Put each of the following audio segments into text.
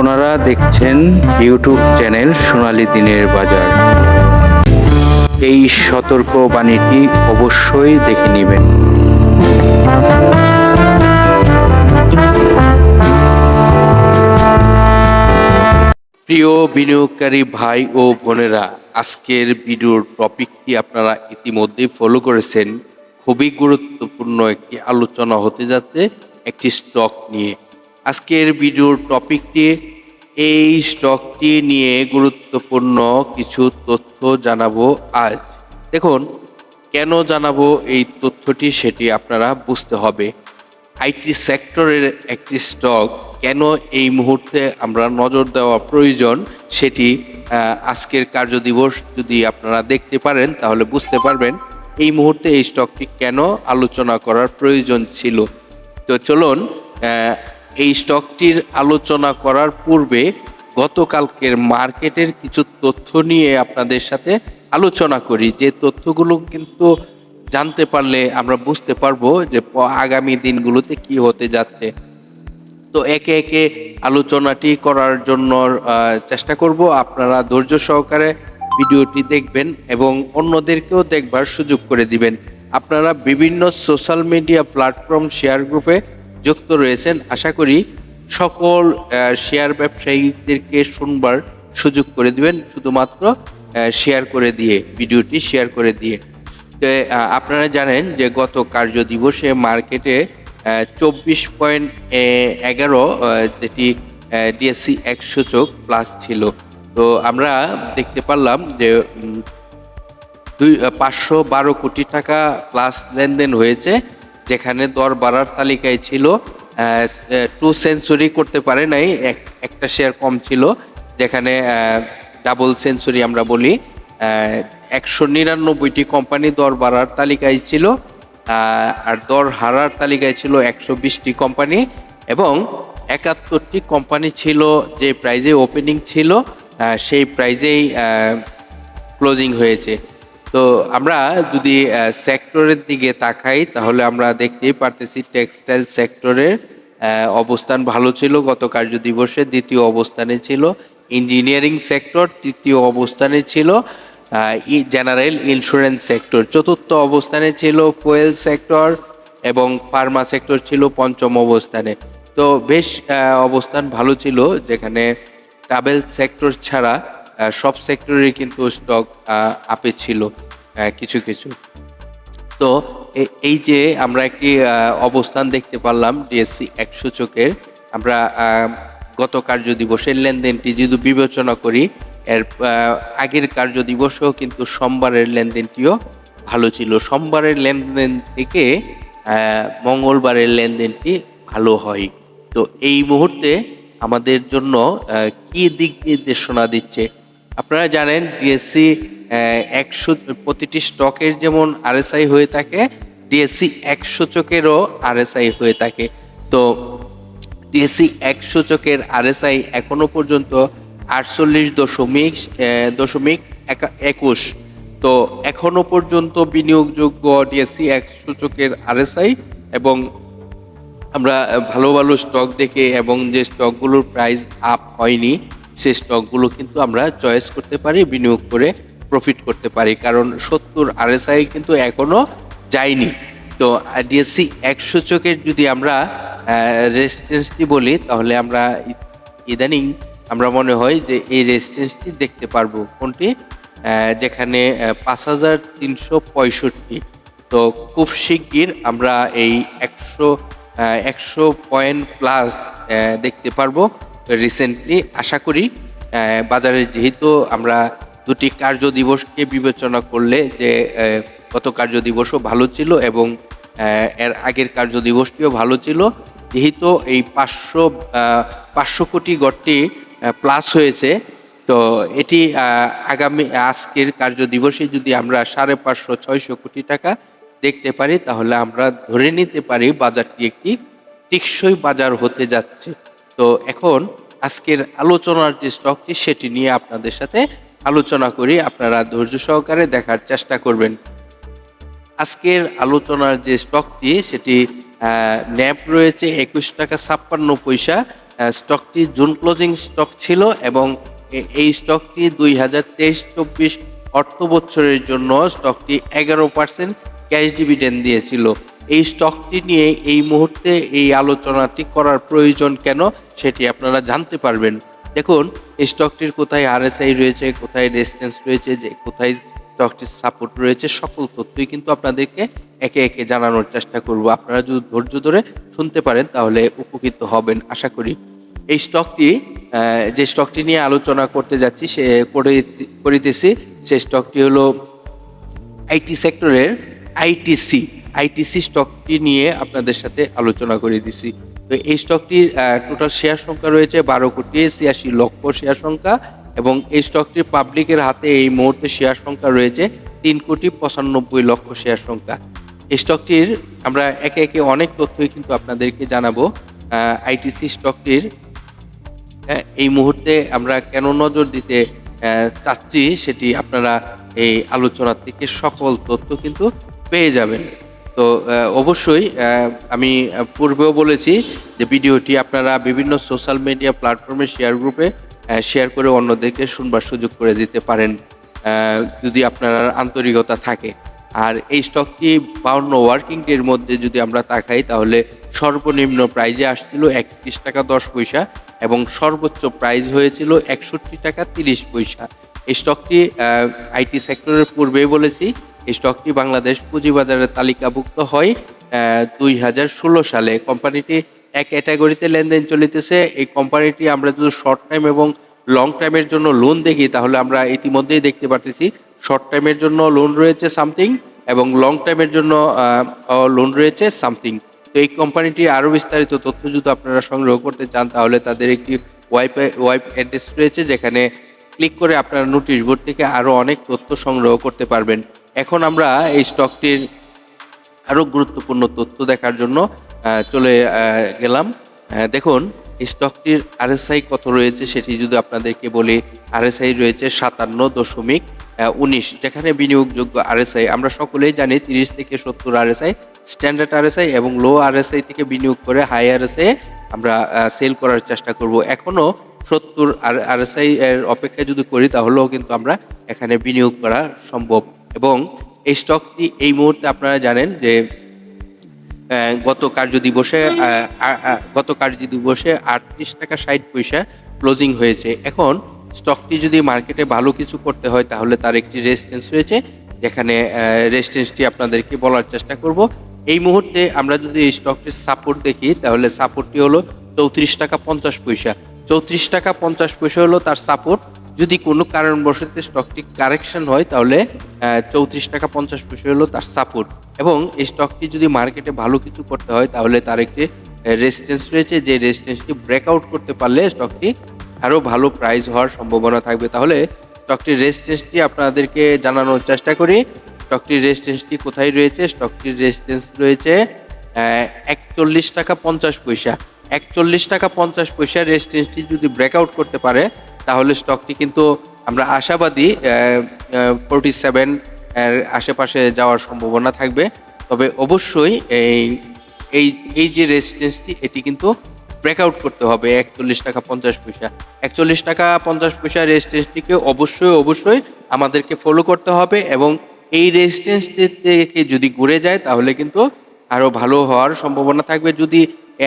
আপনারা দেখছেন YouTube channel সোনালি দিনের বাজার। এই সতর্ক বাণীটি অবশ্যই দেখে নেবেন। প্রিয় বিনিয়োগকারী ভাই ও বোনেরা, আজকের ভিডিওর টপিকটি আপনারা ইতিমধ্যেই ফলো করেছেন। খুবই গুরুত্বপূর্ণ একটি আলোচনা হতে যাচ্ছে একটি স্টক নিয়ে। আজকের ভিডিওর টপিকটি এই স্টকটি নিয়ে গুরুত্বপূর্ণ কিছু তথ্য জানাব আজ। দেখুন, কেন জানাব এই তথ্যটি সেটি আপনারা বুঝতে হবে। আইটি সেক্টরের একটি স্টক, কেন এই মুহূর্তে আমরা নজর দেওয়া প্রয়োজন সেটি আজকের কার্যদিবস যদি আপনারা দেখতে পারেন তাহলে বুঝতে পারবেন এই মুহূর্তে এই স্টকটি কেন আলোচনা করার প্রয়োজন ছিল। তো চলুন এই স্টকটির আলোচনা করার পূর্বে গতকালকের মার্কেটের কিছু তথ্য নিয়ে আপনাদের সাথে আলোচনা করি। যে তথ্যগুলো কিন্তু জানতে পারলে আমরা বুঝতে পারব যে আগামী দিনগুলোতে কি হতে যাচ্ছে। তো একে একে আলোচনাটি করার জন্য চেষ্টা করব। আপনারা ধৈর্য সহকারে ভিডিওটি দেখবেন এবং অন্যদেরকেও দেখবার সুযোগ করে দিবেন। আপনারা বিভিন্ন সোশ্যাল মিডিয়া প্ল্যাটফর্ম শেয়ার গ্রুপে যুক্ত রয়েছেন। আশা করি সকল শেয়ার ব্যবসায়ীদেরকে শুনবার সুযোগ করে দিবেন। শুধুমাত্র শেয়ার করে দিয়ে, ভিডিওটি শেয়ার করে দিয়ে। তো আপনারা জানেন যে গত কার্য দিবসে মার্কেটে চব্বিশ পয়েন্ট এগারো যেটি ডিএসসি এক সূচক প্লাস ছিল। তো আমরা দেখতে পারলাম যে দুই, পাঁচশো বারো কোটি টাকা প্লাস লেনদেন হয়েছে। যেখানে দর বাড়ার তালিকায় ছিল টু সেঞ্চুরি করতে পারে নাই, এক- একটা শেয়ার কম ছিল, যেখানে ডাবল সেঞ্চুরি আমরা বলি একশো নিরানব্বইটি কোম্পানি দর বাড়ার তালিকায় ছিল আর দর হারার তালিকায় ছিল একশো বিশটি কোম্পানি এবং একাত্তরটি কোম্পানি ছিল যে প্রাইজে ওপেনিং ছিল সেই প্রাইজেই ক্লোজিং হয়েছে। তো আমরা যদি সেক্টরের দিকে তাকাই, তাহলে আমরা দেখতেই পারতেছি টেক্সটাইল সেক্টরের অবস্থান ভালো ছিল। গত কার্য দিবসে দ্বিতীয় অবস্থানে ছিল। ইঞ্জিনিয়ারিং সেক্টর তৃতীয় অবস্থানে ছিল। জেনারেল ইন্স্যুরেন্স সেক্টর চতুর্থ অবস্থানে ছিল। কোয়েল সেক্টর এবং ফার্মা সেক্টর ছিল পঞ্চম অবস্থানে। তো বেশ অবস্থান ভালো ছিল, যেখানে ট্রাভেল সেক্টর ছাড়া সব সেক্টরে কিন্তু স্টক আপে ছিল কিছু কিছু। তো এই যে আমরা একটি অবস্থান দেখতে পারলাম ডিএসসি একশো চোখের আমরা গত কার্য দিবসের লেনদেনটি যদি বিবেচনা করি, এর আগের কার্য দিবসেও কিন্তু সোমবারের লেনদেনটিও ভালো ছিল। সোমবারের লেনদেন থেকে মঙ্গলবারের লেনদেনটি ভালো হয়। তো এই মুহূর্তে আমাদের জন্য কি দিক নির্দেশনা দিচ্ছে? আপনারা জানেন ডিএসসি একশো, প্রতিটি স্টকের যেমন আরএসআই হয়ে থাকে ডিএসসি একশো চোখেরও আরএসআই হয়ে থাকে। তো ডিএসসি একশো চোখের আরএসআই এখনও পর্যন্ত আটচল্লিশ দশমিক দশমিক একা- একুশ। তো এখনও পর্যন্ত বিনিয়োগযোগ্য ডিএসসি একশো চোখের আরএসআই এবং আমরা ভালো ভালো স্টক দেখে এবং যে স্টকগুলোর প্রাইস আপ হয়নি সেই স্টকগুলো কিন্তু আমরা চয়েস করতে পারি, বিনিয়োগ করে প্রফিট করতে পারি। কারণ সত্তর আরএসআই কিন্তু এখনও যায়নি। তো ডিএসসি একশো চোখের যদি আমরা রেজিস্ট্যান্সটি বলি, তাহলে আমরা ইদানিং আমরা মনে হয় যে এই রেজিস্ট্যান্সটি দেখতে পারব। কোনটি? যেখানে পাঁচ হাজার তিনশো পঁয়ষট্টি। তো খুব শিগগির আমরা এই একশো একশো পয়েন্ট প্লাস দেখতে পারব। রিসেন্টলি আশা করি বাজারে যেহেতু আমরা দুটি কার্য দিবসকে বিবেচনা করলে যে গত কার্য দিবসও ভালো ছিল এবং এর আগের কার্য দিবসটিও ভালো ছিল, যেহেতু এই পাঁচশো পাঁচশো কোটি গড়টি প্লাস হয়েছে, তো এটি আগামী, আজকের কার্য দিবসে যদি আমরা সাড়ে পাঁচশো, ছয়শো কোটি টাকা দেখতে পারি, তাহলে আমরা ধরে নিতে পারি বাজারটি একটি টেকসই বাজার হতে যাচ্ছে। তো এখন আজকের আলোচনার যে স্টকটি সেটি নিয়ে আপনাদের সাথে আলোচনা করি। আপনারা ধৈর্য সহকারে দেখার চেষ্টা করবেন। আজকের আলোচনার যে স্টকটি সেটি ন্যাপ রয়েছে একুশ টাকা ছাপ্পান্ন পয়সা। স্টকটি জুন ক্লোজিং স্টক ছিল এবং এই স্টকটি দুই হাজার তেইশ চব্বিশ অর্থ বছরের জন্য স্টকটি এগারো পার্সেন্ট ক্যাশ ডিভিডেন্ড দিয়েছিল। এই স্টকটি নিয়ে এই মুহূর্তে এই আলোচনাটি করার প্রয়োজন কেন সেটি আপনারা জানতে পারবেন। দেখুন, এই স্টকটির কোথায় আরএসআই রয়েছে, কোথায় রেজিস্ট্যান্স রয়েছে, যে কোথায় স্টকটির সাপোর্ট রয়েছে, সকল তথ্যই কিন্তু আপনাদেরকে একে একে জানানোর চেষ্টা করব। আপনারা যদি ধৈর্য ধরে শুনতে পারেন, তাহলে উপকৃত হবেন, আশা করি। এই স্টকটি যে স্টকটি নিয়ে আলোচনা করতে যাচ্ছি, সে করে করিতেছি সেই স্টকটি হলো আইটি সেক্টরের আইটিসি আইটিসি স্টকটি নিয়ে আপনাদের সাথে আলোচনা করে দিছি। তো এই স্টকটির টোটাল শেয়ার সংখ্যা রয়েছে বারো কোটি ছিয়াশি লক্ষ শেয়ার সংখ্যা এবং এই স্টকটির পাবলিকের হাতে এই মুহূর্তে শেয়ার সংখ্যা রয়েছে তিন কোটি পঁচানব্বই লক্ষ শেয়ার সংখ্যা। এই স্টকটির আমরা একে একে অনেক তথ্যই কিন্তু আপনাদেরকে জানাব আইটিসি স্টকটির এই মুহূর্তে আমরা কেন নজর দিতে চাচ্ছি সেটি আপনারা এই আলোচনা থেকে সকল তথ্য কিন্তু পেয়ে যাবেন। তো অবশ্যই আমি পূর্বেও বলেছি যে ভিডিওটি আপনারা বিভিন্ন সোশ্যাল মিডিয়া প্ল্যাটফর্মে শেয়ার গ্রুপে শেয়ার করে অন্যদেরকে শুনবার সুযোগ করে দিতে পারেন যদি আপনার আন্তরিকতা থাকে। আর এই স্টকটি বাউন্ন ওয়ার্কিং ডের মধ্যে যদি আমরা তাকাই, তাহলে সর্বনিম্ন প্রাইজে আসছিল একত্রিশ টাকা দশ পয়সা এবং সর্বোচ্চ প্রাইজ হয়েছিল একষট্টি টাকা তিরিশ পয়সা। এই স্টকটি আইটি সেক্টরের পূর্বেই বলেছি এই স্টকটি বাংলাদেশ পুঁজিবাজারে তালিকাভুক্ত হয় দুই হাজার ষোলো সালে। কোম্পানিটি এক ক্যাটাগরিতে লেনদেন চলিতেছে। এই কোম্পানিটি আমরা যদি শর্ট টাইম এবং লং টাইমের জন্য লোন দেখি, তাহলে আমরা ইতিমধ্যেই দেখতে পারতেছি শর্ট টাইমের জন্য লোন রয়েছে সামথিং এবং লং টাইমের জন্য লোন রয়েছে সামথিং তো এই কোম্পানিটি আরও বিস্তারিত তথ্য যদি আপনারা সংগ্রহ করতে চান, তাহলে তাদের একটি ওয়াইপ ওয়াইপ অ্যাড্রেস রয়েছে, যেখানে ক্লিক করে আপনারা নোটিশ বোর্ড থেকে আরও অনেক তথ্য সংগ্রহ করতে পারবেন। এখন আমরা এই স্টকটির আরও গুরুত্বপূর্ণ তথ্য দেখার জন্য চলে গেলাম। দেখুন, এই স্টকটির আরএসআই কত রয়েছে সেটি যদি আপনাদেরকে বলি আরএসআই রয়েছে সাতান্ন দশমিক উনিশ, যেখানে বিনিয়োগযোগ্য আরএসআই আমরা সকলেই জানি তিরিশ থেকে সত্তর আরএসআই স্ট্যান্ডার্ড আরএসআই এবং লো আরএসআই থেকে বিনিয়োগ করে হাই আরএসআই আমরা সেল করার চেষ্টা করব। এখনও সত্তর আর আরএসআই এর অপেক্ষা যদি করি, তাহলেও কিন্তু আমরা এখানে বিনিয়োগ করা সম্ভব এবং এই স্টকটি এই মুহূর্তে আপনারা জানেন যে গত কার্য দিবসে গত কার্য দিবসে আটত্রিশ টাকা ষাট পয়সা ক্লোজিং হয়েছে। এখন স্টকটি যদি মার্কেটে ভালো কিছু করতে হয়, তাহলে তার একটি রেজিস্ট্যান্স রয়েছে, যেখানে রেজিস্ট্যান্সটি আপনাদেরকে বলার চেষ্টা করব। এই মুহূর্তে আমরা যদি এই স্টকটির সাপোর্ট দেখি, তাহলে সাপোর্টটি হলো চৌত্রিশ টাকা পঞ্চাশ পয়সা। চৌত্রিশ টাকা পঞ্চাশ পয়সা হলো তার সাপোর্ট যদি কোনো কারণবশত স্টকটি কারেকশন হয়, তাহলে চৌত্রিশ টাকা পঞ্চাশ পয়সা হলো তার সাপোর্ট এবং এই স্টকটি যদি মার্কেটে ভালো কিছু করতে হয়, তাহলে তার একটি রেজিস্ট্যান্স রয়েছে। যে রেজিস্ট্যান্সটি ব্রেকআউট করতে পারলে স্টকটি আরও ভালো প্রাইস হওয়ার সম্ভাবনা থাকবে। তাহলে স্টকটির রেজিস্ট্যান্সটি আপনাদেরকে জানানোর চেষ্টা করি। স্টকটির রেজিস্ট্যান্সটি কোথায় রয়েছে? স্টকটির রেজিস্ট্যান্স রয়েছে একচল্লিশ টাকা পঞ্চাশ পয়সা। একচল্লিশ টাকা পঞ্চাশ পয়সা রেজিস্ট্যান্সটি যদি ব্রেকআউট করতে পারে তাহলে স্টকটি কিন্তু আমরা আশাবাদী ফোরটি সেভেন এর আশেপাশে যাওয়ার সম্ভাবনা থাকবে। তবে অবশ্যই এই এই এই যে রেজিস্ট্যান্সটি এটি কিন্তু ব্রেকআউট করতে হবে, একচল্লিশ টাকা পঞ্চাশ পয়সা। একচল্লিশ টাকা পঞ্চাশ পয়সা রেজিস্ট্যান্সটিকে অবশ্যই অবশ্যই আমাদেরকে ফলো করতে হবে এবং এই রেজিস্ট্যান্সটি থেকে যদি ঘুরে যায়, তাহলে কিন্তু আরও ভালো হওয়ার সম্ভাবনা থাকবে। যদি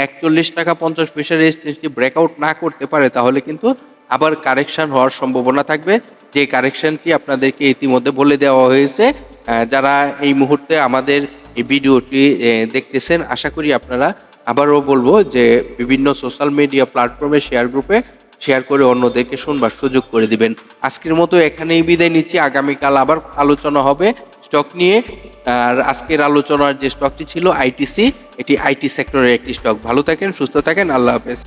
একচল্লিশ টাকা পঞ্চাশ পয়সা রেজিস্ট্যান্সটি ব্রেকআউট না করতে পারে, তাহলে কিন্তু আবার কারেকশন হওয়ার সম্ভাবনা থাকবে। যে কারেকশনটি আপনাদেরকে ইতিমধ্যে বলে দেওয়া হয়েছে যারা এই মুহূর্তে আমাদের এই ভিডিওটি দেখতেছেন, আশা করি আপনারা আবারও বলব যে বিভিন্ন সোশ্যাল মিডিয়া প্ল্যাটফর্মে, শেয়ার গ্রুপে শেয়ার করে অন্যদেরকে শুনবার সুযোগ করে দিবেন। আজকের মতো এখানেই বিদায় নিচ্ছি। আগামীকাল আবার আলোচনা হবে স্টক নিয়ে। আর আজকের আলোচনার যে স্টকটি ছিল আইটিসি, এটি আইটি সেক্টরের একটি স্টক। ভালো থাকেন, সুস্থ থাকেন, আল্লাহ হাফেজ।